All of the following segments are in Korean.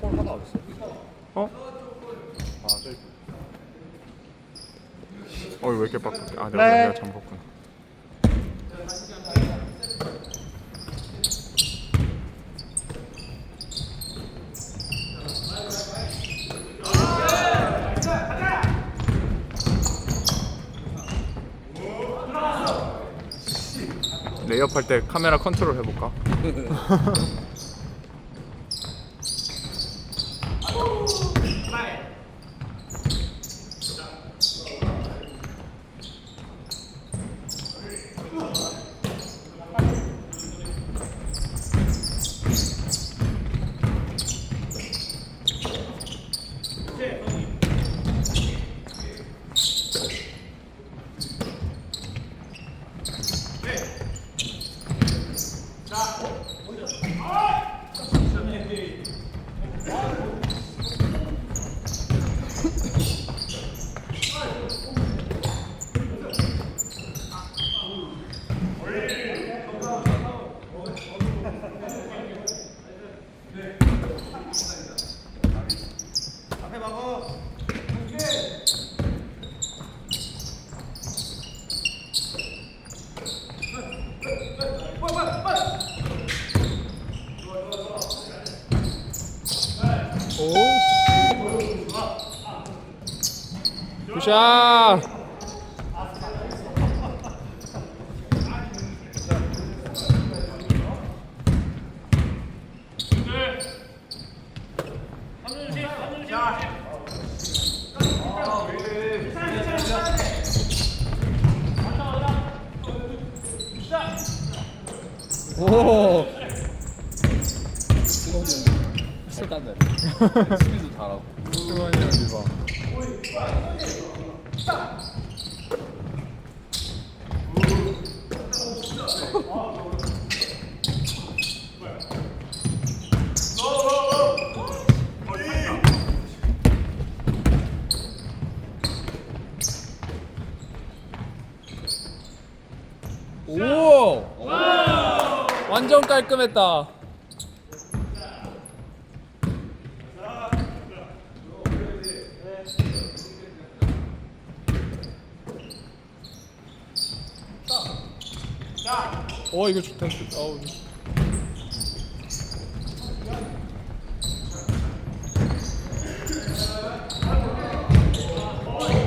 볼 하나 어딨어? 어? 아 저기 어, 왜 이렇게 빡빡해? 아, 내가, 네. 내가 잠궜구나. 레이업 할 때 카메라 컨트롤 해볼까? 오. 굿샷! 오! 수비도 잘하고 승원이 형 이봐. 오! 완전 깔끔했다. 어 이거 좋다. 어우.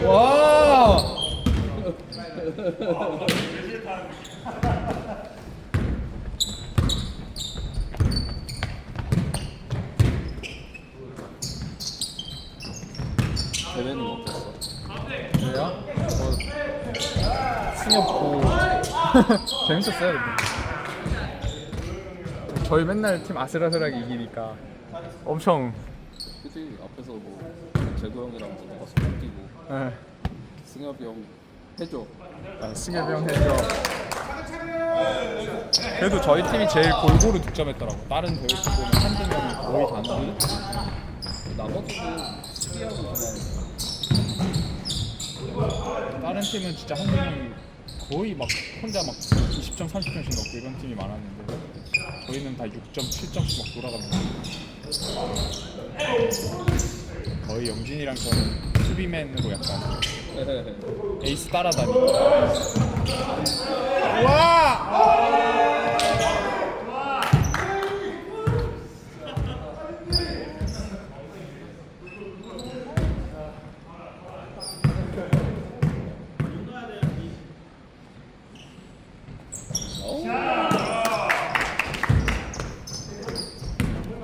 와! 대회는 어땠어? 왜요? 뭐 승엽 보고 재밌었어요. 근데. 저희 맨날 팀 아슬아슬하게 이기니까 엄청 그치 앞에서 뭐 재구 형이랑 누가 손 뛰고 예. 승엽이 형 해줘 아, 승엽이 형 해줘. 그래도 저희 팀이 제일 골고루 득점했더라고. 다른 대회 팀 보면 한두 명이 거의 다 넣고. 나머지는 수비하고 그냥 다른 팀은 진짜 한두 명이 거의 막 혼자 막 20점, 30점씩 넣고 이런 팀이 많았는데 저희는 다 6점, 7점씩 막 돌아가면서 거의 영진이랑 저는 수비맨으로 약간 에이스 따라다니고 와!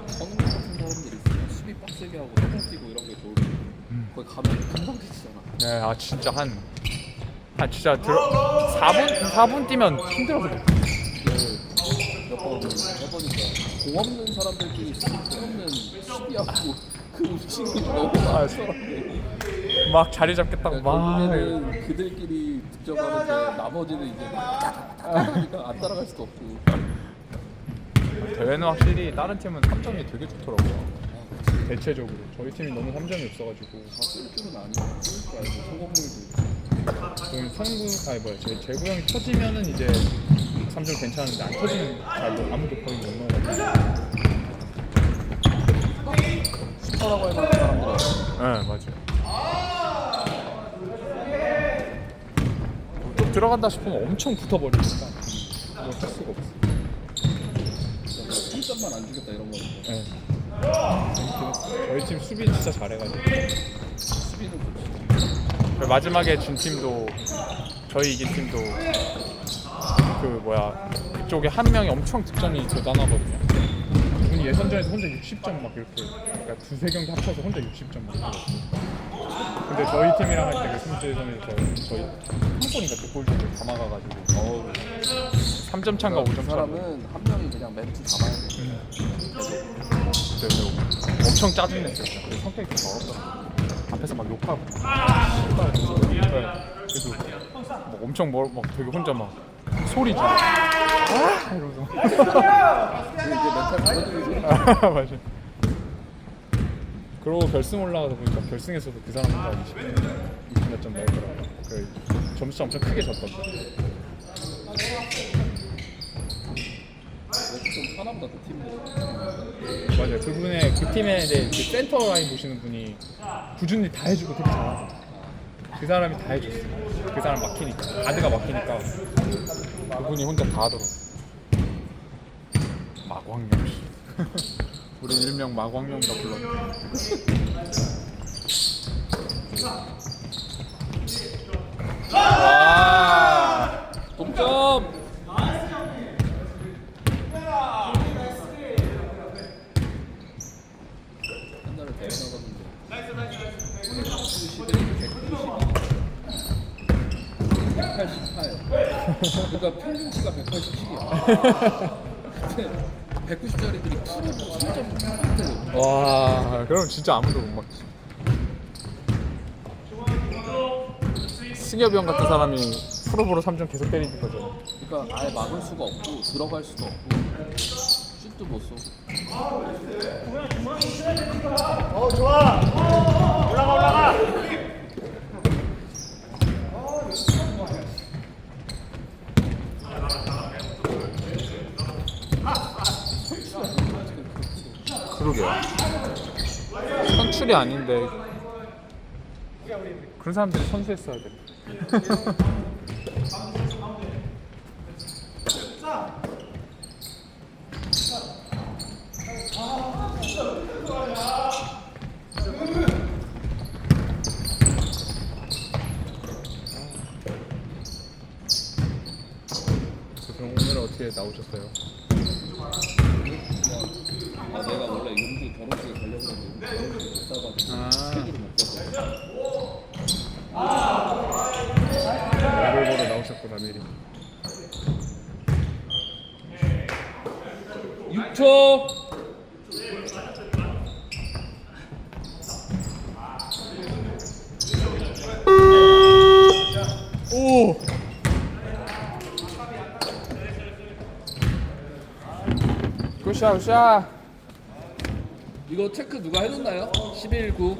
성능 같은 사람들이 있으면 수비 빡세게 하고 턱 뛰고 이런 게 좋은데 거기 가면 금방 되지잖 아 네, 아 진짜 한, 한 진짜 들어 4분? 4분 뛰면 힘들어서 못 몇번 해보니까 공 없는 사람들끼리 공 없는 수비하고 그 움직임이 너무 많더라고 막 자리 잡겠다고 막. 결국에는 그들끼리 득점하는데 나머지는 이제 막하니까 안 따라갈 수도 없고. 대회는 확실히 다른 팀은 3점이 되게 좋더라고요. 대체적으로 저희 팀이 너무 3점이 없어가지고 다쓸 줄은 아니야. 쓸줄 알고 소금물도. 저희 성구 아니 뭐야 제 제구형이 터지면은 이제 3점 괜찮은데 안 터지면 잘 뭐 아무도 거의 못 넣어요. 스파라고 해서 사람들은 네 맞아요. 또 들어간다 싶으면 엄청 붙어버리니까 뭐 할 수가 없어. 1점만 안 주겠다 이런 거니까. 네. 저희 팀 수비 진짜 잘해가지고 수비는 좋지. 마지막에 진 팀도 저희 이긴 팀도 그 뭐야 그쪽에 한 명이 엄청 득점이 대단하거든요. 분이 예선전에서 혼자 60점 막 이렇게 그러니까 두세 경기 합쳐서 혼자 60점 막 이렇게. 근데 저희 팀이랑 할 때그 승주예선에서 저희 한 골인가 두골 정도 다 막아가지고 어우 3점 차인가 5점 그 차. 사람은 한 명이 그냥 멘트 잡아야 돼. 그래서 엄청 짜증냈어요. 진짜. 그 성격이 좀 더럽더라고요. 앞에서 막 욕하고. 씨발, 진짜. 그래서 막 엄청 뭐, 막 되게 혼자 막 소리 지르고. 아! 이러면서. 아, 맞아. 그러고 결승 올라가서 보니까 결승에서도 그 사람보다 20, 20몇 점 넣었더라고요. 그 점수 엄청 크게 졌던데. 좀 하나보다 그 팀들. 맞아요. 그분의 그 팀의 이제 그 센터 라인 보시는 분이 구준이 다 해주고 되게 잘하고 그 사람이 다 해줬어. 그 사람 막히니까 가드가 막히니까 그분이 혼자 다 하더라고. 마광룡 씨. 우리 일명 마광룡이라 불렀는데. 와. 동점. 옛날에 대회 나갔는데 오늘 191에 192 188 그러니까 평균치가 187이야 근데 190짜리들이 프로로 3점 와. 그럼 진짜 아무도 못 막지. 승엽이 형 같은 사람이 프로보로 3점 계속 때리는 거죠. 그러니까 아예 막을 수가 없고 들어갈 수도 없고 슛도 못 쏘고 그러게요. 선출이 아닌데 그런 사람들이 선수했어야 돼. 오늘 어떻게 나오셨어요? 아, 내가 원래 용기 결혼식에 가려고 했는데 결혼식에 못 가가지고 아. 스케줄을 못 가서 야구를 보러 나오셨구나 미리. 6초 오. 굿샷 굿샷. 이거 체크 누가 해줬나요? 11, 9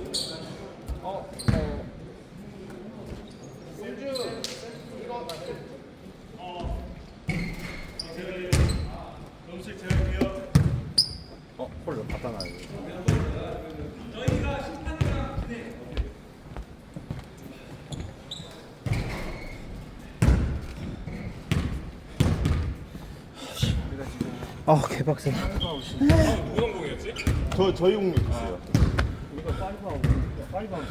어, 홀로 갖다 놔요. 아 개박세. 저 저희 공룡 있어요. 우리가 파이브하고 파이브하고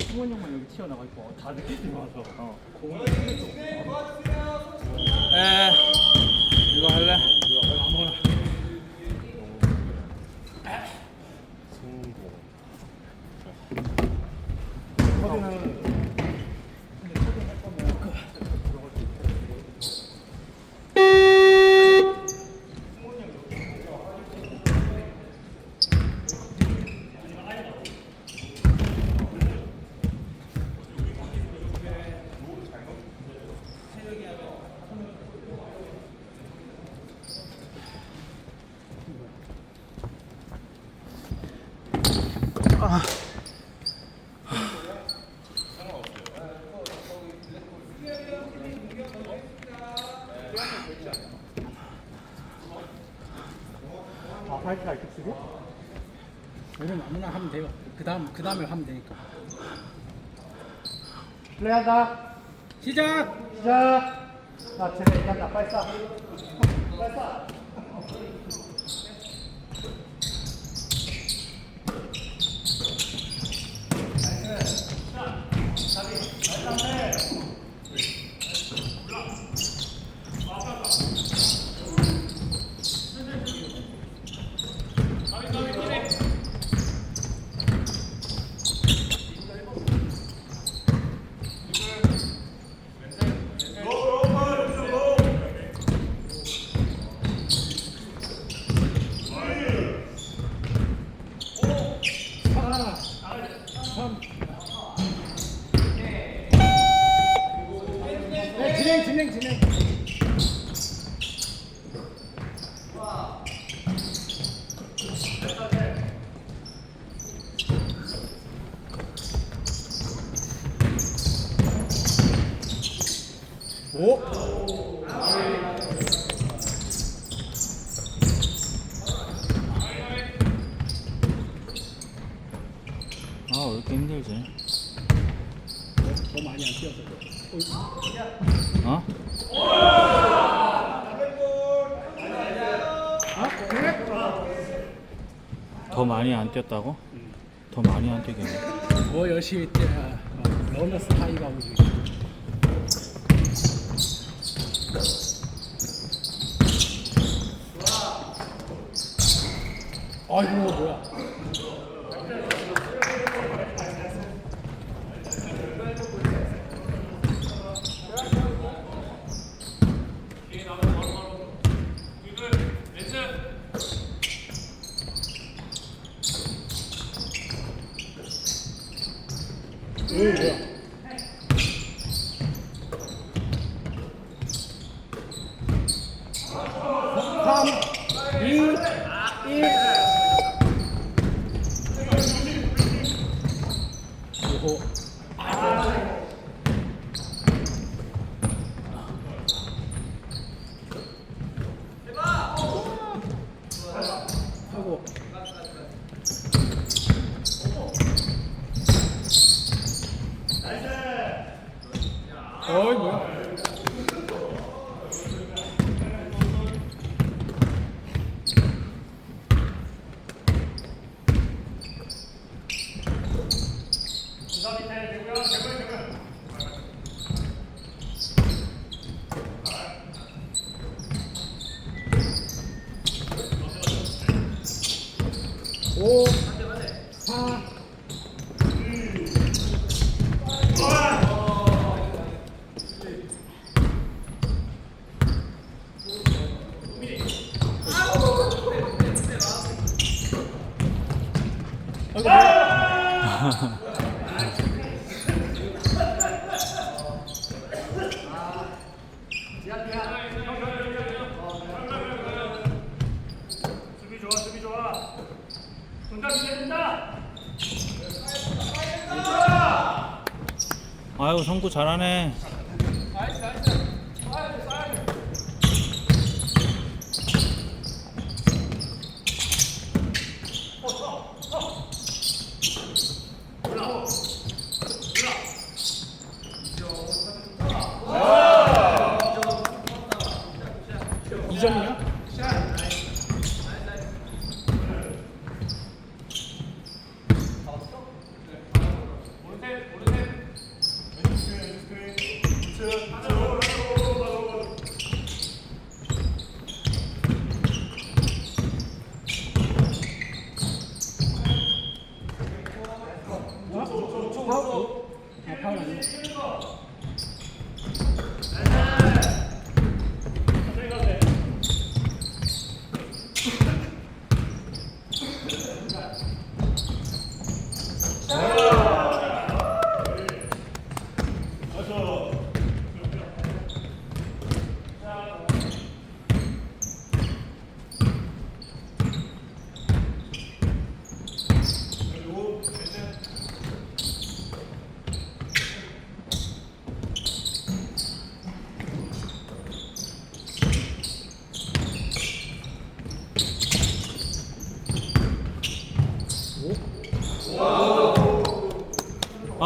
승원 형만 여기 튀어나가 있고 다 늦게 들어와서 에 이거 할래? 아무나. 성공. 허리는 가 이렇게 쓰게? 이건 아무나 하면 돼요. 그 다음 그 다음에 하면 되니까. 플레이한다. 시작. 시작. 아 쟤네 일단 빨리 싸. 빨리 싸. 오. 아 왜 이렇게 힘들지? 더 많이 안 뛰어서. 어? 아, 그래? 더 많이 안 뛰었다고? 더 많이 안 뛰겠네. 더 열심히 뛰어. 어, 러너스 하이가 오지. 아 이거 뭐야. 오, 뭐야. 아유 성구 잘하네. 이점이야 파울? 아, 파울 아니야.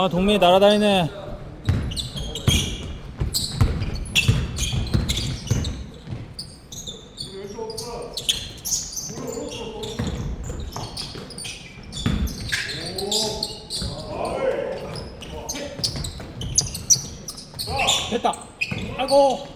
아 동민이 날아다니네 됐다. 아이고.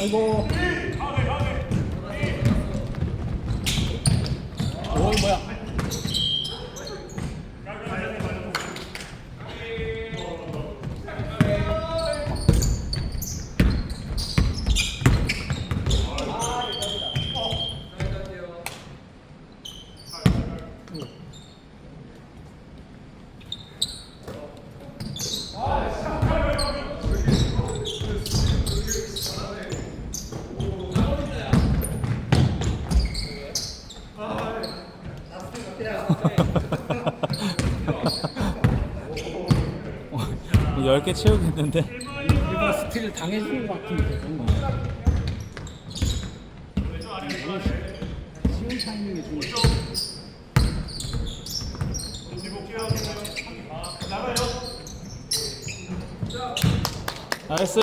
아이고. 오 뭐야? 어, 10개 채우겠는데 일부러 스틸을 당해주는 것 같은데. 쉬운 타이밍에 주는. 나이스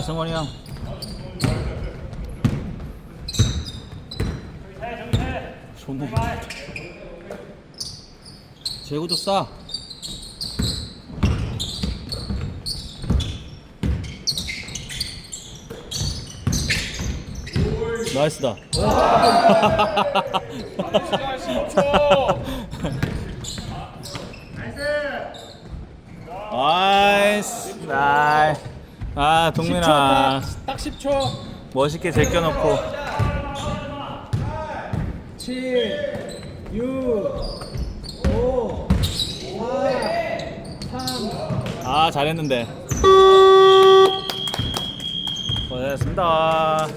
아 승원이 형. 존나 힘들다. 재구도 싸 나이스다 나이스 나이스 아 10초 동민아 딱, 딱 10초. 멋있게 제껴놓고 7, 6, 5, 4, 3. 아 잘했는데 고생했습니다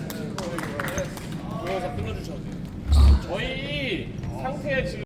저희 상태 지금